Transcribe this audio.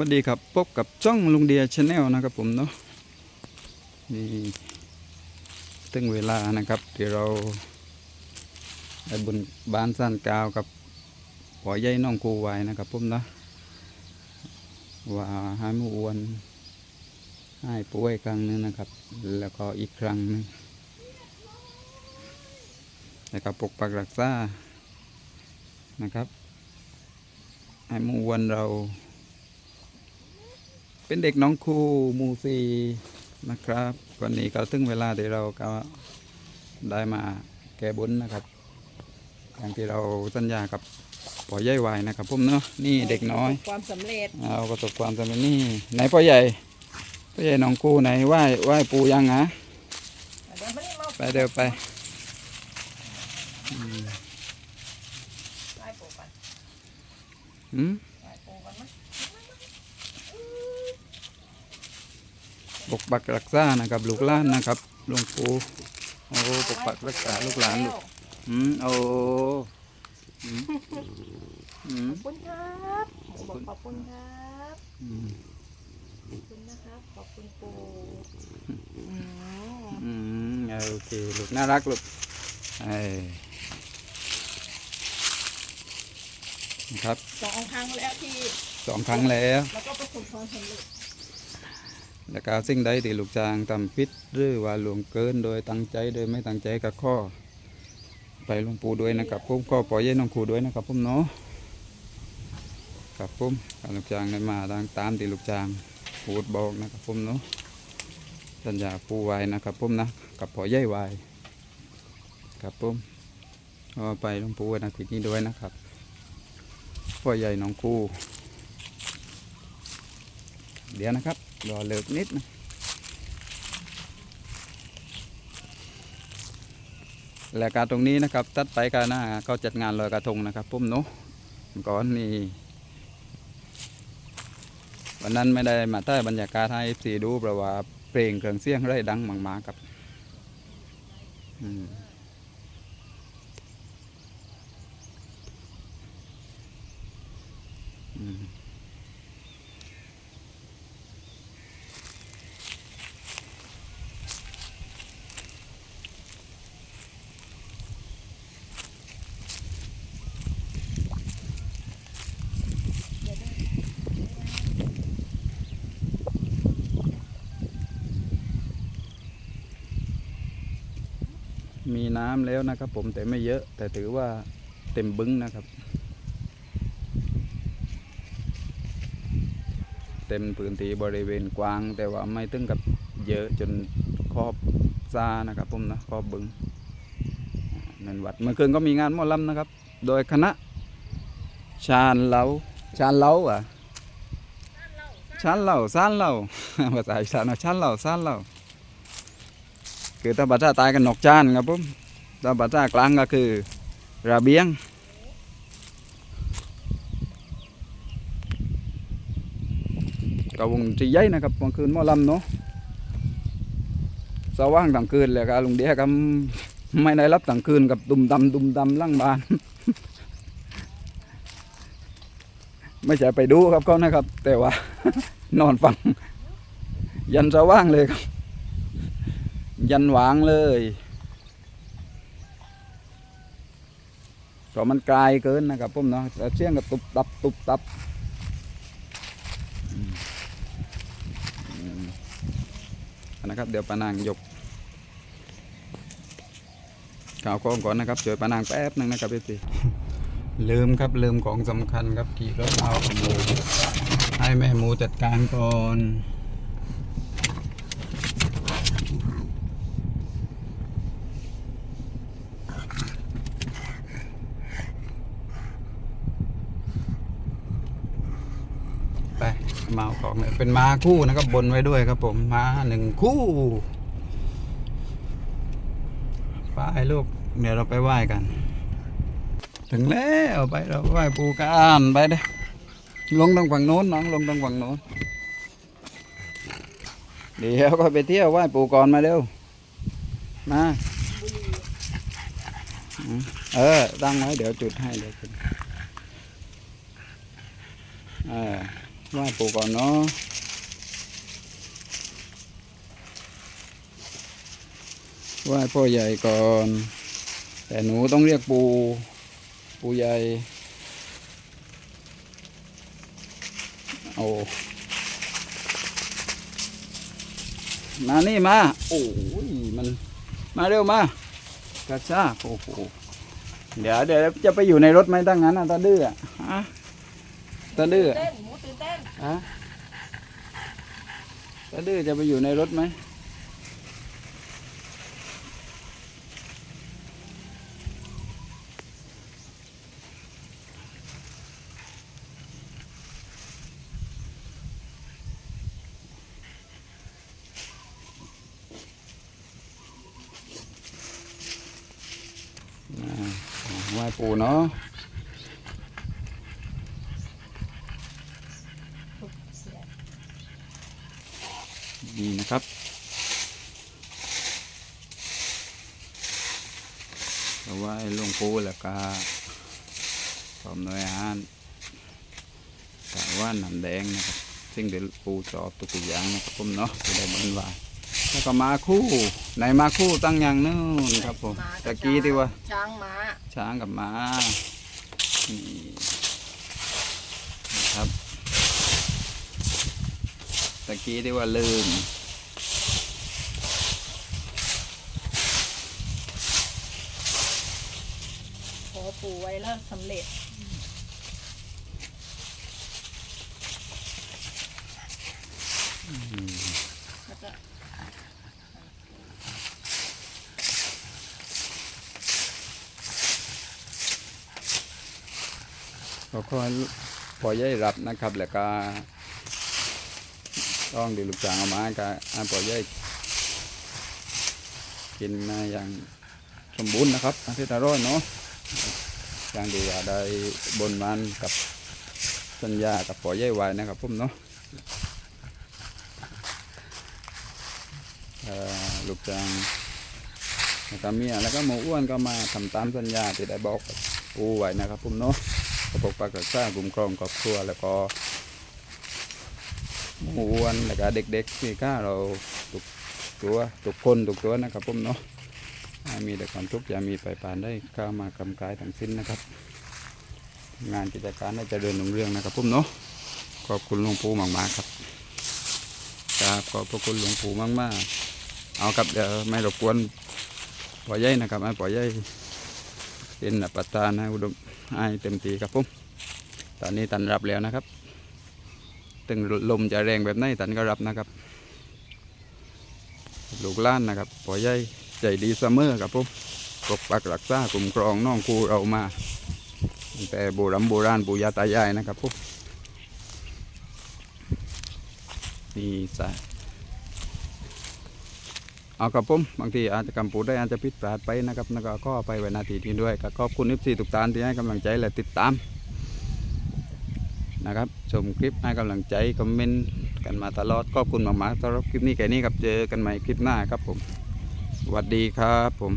วัสดีครับพบกับช่องลุงเดียชาแนลนะครับผมเนาะนี่ถึงเวลานะครับที่เราได้บุญบ้านสั้นกาวกับปอใหญ่น้องกูไว้นะครับผมเนาะว่าให้มอวนให้ป่วยครั้งหนึงนะครับ แล้วก็อีกครั้งหนึงแล้วก็ปกปักรักษานะครับให้มอวนเรา เป็นเด็กน้องครูหมูซีนะครับวันนี้ก็ถึงเวลาที่เราก็ได้มาแก้บนนะครับ อย่างที่เราสัญญากับพ่อใหญ่วายนะครับผมเนาะนี่เด็กน้อยความสำเร็จเอาประสบความสำเร็จนี่ไหนพ่อใหญ่พ่อใหญ่น้องครูไหนไหว้ไหว้ปูยังฮะเดี๋ยวไม่ได้มาไปเดี๋ยวไปไหว้ปู่ก่อนอืม ไหว้ปู่ก่อนมั้ย ปกปักรักษานะครับ ลูกหลานนะครับหลวงปู่โอ้ปกปักรักษาลูกหลานลูกอืมโอ้อืมอืมขอบคุณครับบอกขอบคุณครับอืมขอบคุณนะครับ ขอบคุณปู่อืมอืมเอาโอเคลูกน่ารักลูกเอ้ยนะครับสองครั้งแล้วที่สองครั้งแล้ว แล้วก็ประสบความสำเร็จ แล้วก็สิ่งใดที่ลูกจางทำผิดหรือว่าหลวงเกินโดยตั้งใจโดยไม่ตั้งใจกับข้อ ไปหลวงปู่ด้วยนะครับผมก็ปล่อยให้น้องครูด้วยนะครับผมเนาะครับผมการลูกจางได้มาตามตามที่ลูกจางพูดบอกนะครับผมเนาะสัญญาปูไว้นะครับผมนะกับพ่อใหญ่ไว้ครับผมก็ไปหลวงปู่นอาทิตย์นี้ด้วยนะครับพ่อใหญ่น้องครูเดี๋ยวนะครับ รอเลิกนิดนะและการตรงนี้นะครับ ตัดไปการหน้าเขาจัดงานลอยกระทงนะครับพุ่มเนาะก่อนนี่วันนั้นไม่ได้มาใต้บรรยากาศให้เอฟซีดูเพราะว่าเพลงเครื่องเสียงไร่ดังมากๆครับอืม มีน้ำแล้วนะครับ ผมแต่ไม่เยอะ แต่ถือว่าเต็มบึ้งนะครับ เต็มพื้นที่บริเวณกว้าง แต่ว่าไม่ถึงกับเยอะจนครอบซานะครับผมนะครอบบึงนั่นวัดเมื่อคืนก็มีงานหมอลำนะครับ โดยคณะชาญเหลาชาญเหลาอะชาญเหลาซานเหลาภาษาอีสานว่าชาญเหลาซานเหลา คือถ้าภาษาใต้กันนกจานครับผมถ้าภาษากลางก็คือระเบียงก็วงที่ใหญ่นะครับกลางคืนมอลำเนาะสว่างทั้งคืนเลยครับลุงเดียก็ไม่ได้รับทั้งคืนกับดุมดำดุมดำล่างบาน ไม่ใช่ไปดูครับเขานะครับ แต่ว่า นอนฟัง ยันสว่างเลยครับ ยันหวางเลยเพราะมันไกลเกินนะครับผมเนาะเสียงกับตุบตับตุบตับนะครับเดี๋ยวปานางยกข่าวของก่อนนะครับเจอปานางแป๊บหนึงนะครับพี่ลืมครับลืมของสำคัญครับที่รถเอาขโมยให้แม่หมูจัดการก่อน ไป มาเอาของเลยเป็นม้าคู่นะครับบนไว้ด้วยครับ ผมม้าหนึ่งคู่ไปลูกเดี๋ยวเราไปไหว้กัน ถึงแล้วไปเราไหว้ปูกานไปเด้ลงตรงฝั่งโน้นน้องลงตรงฝั่งโน้นเดี๋ยวก็ไปเที่ยวไหว้ปูก่อนมาเร็วมาเออตั้งไว้เดี๋ยวจุดให้เดี๋ยวจุดเออ ไหว้ปู่ก่อนเนาะไหว้พ่อใหญ่ก่อน แต่หนูต้องเรียกปู่ปู่ใหญ่ โอ้ มานี่มา โอ้ย มัน มาเร็วมากระชากโอ้โห เดี๋ยวเดี๋ยวจะไปอยู่ในรถไหมตั้งงั้นอะตาดื้ออะฮะตาดื้อ เต้นหมูตื่นเต้นฮะดื้อจะไปอยู่ในรถไหมอ่าไหว้ปู่เนาะ นี่นะครับ เอาไว้หลวงปู่แล้วก็พร้อมหน่วยอาหารแต่ว่าน้ำแดงนะครับ ซึ่งเดี๋ยวปู่จะอบทุกอย่างนะครับผมเนาะจะได้บนวายแล้วก็มาคู่ไหนมาคู่ตั้งอย่างนู่นครับผมม้าตะกี้ที่ว่า ช้างม้าช้างกับม้านี่นะครับ ตะกี้ที่ว่าลืมขอปู่ไว้แล้วสำเร็จ แล้วก็ก็ค่อยพอยัยรับนะครับ แล้วก็ ต้องดีลูกจางเอามาก็อ่าพอยัยกินมาอย่างสมบูรณ์นะครับอาทิตย์ละร้อยเนาะอย่างดีว่าได้บนมันกับสัญญากับพอยัยไว้นะครับผมเนาะลูกจางแล้วก็เมียแล้วก็หมูอ้วนก็มาทำตามสัญญาที่ได้บอกกับปูไว้นะครับผมเนาะก็ปกปักรักษาคุ้มครองครอบครัวแล้วก็ หมูอ้วนแล้วก็เด็กๆที่ก้าเราทุกตัวทุกคนทุกตัวนะครับผมเนาะมีแต่ความทุกข์อย่ามีไปปานได้ก้าวมากำกายทั้งสิ้นนะครับ งานกิจการได้เจริญรุ่งเรื่องนะครับผมเนาะขอบคุณหลวงปู่มากๆครับกราบขอบพระคุณหลวงปู่มากๆ เอาครับเดี๋ยวไม่รบกวนปล่อยใยนะครับให้ปล่อยใยเป็นประธานให้อุดมให้เต็มที่ครับผมตอนนี้ตันรับแล้วนะครับ ถึงลมจะแรงแบบไหนตันก็รับนะครับ ลูกล้านนะครับปอใหญ่ใจดีเสมอครับผมปกปักรักษาคุ้มครองน้องครูเรามาตั้งแต่โบราณโบราณปู่ย่าตายายนะครับผมนี่สายเอาครับผมบางทีอาจจะกำปูได้อาจจะผิดพลาดไปนะครับแล้วก็ไปไว้นาทีนี้ด้วยก็ขอบคุณนิฟซีทุกท่านที่ให้กำลังใจและติดตาม นะครับ ชมคลิปให้กำลังใจคอมเมนต์กันมาตลอดขอบคุณมากๆสำหรับคลิปนี้แค่นี้ครับเจอกันใหม่คลิปหน้าครับผมสวัสดีครับผม